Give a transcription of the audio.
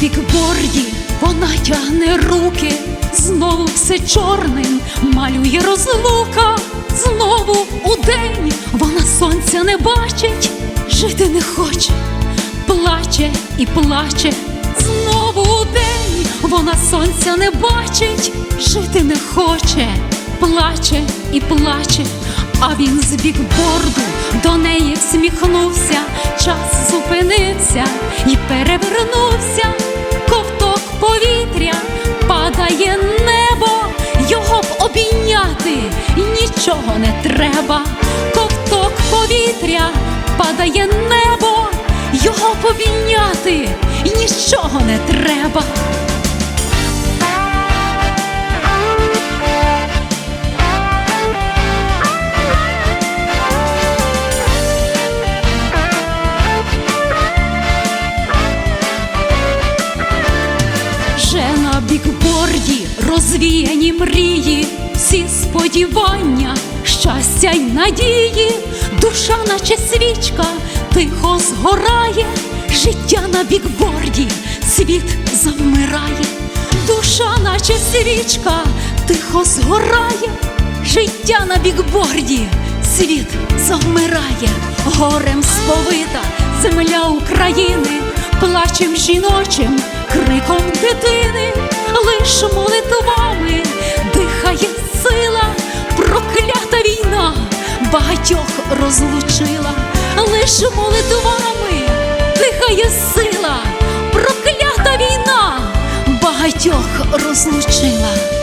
бікборді вона тягне руки, знову все чорним малює розлука. Знову у день вона сонця не бачить, жити не хоче, плаче і плаче. Знову у день вона сонця не бачить, жити не хоче, плаче і плаче. А він з бікборду до неї всміхнувся, час зупинився і перевернувся. Обійняти нічого не треба. Ковток повітря падає небо, його б обійняти нічого не треба. Вже на бікборді розвіяні мрії, всі сподівання, щастя й надії, душа, наче свічка, тихо згорає, життя на бікборді, світ завмирає, душа, наче свічка, тихо згорає, життя на бікборді, світ завмирає, горем сповита земля України, плачем жіночим, криком дитини, лиш молитвами багатьох розлучила, лиш молитвами дихає сила, проклята війна багатьох розлучила.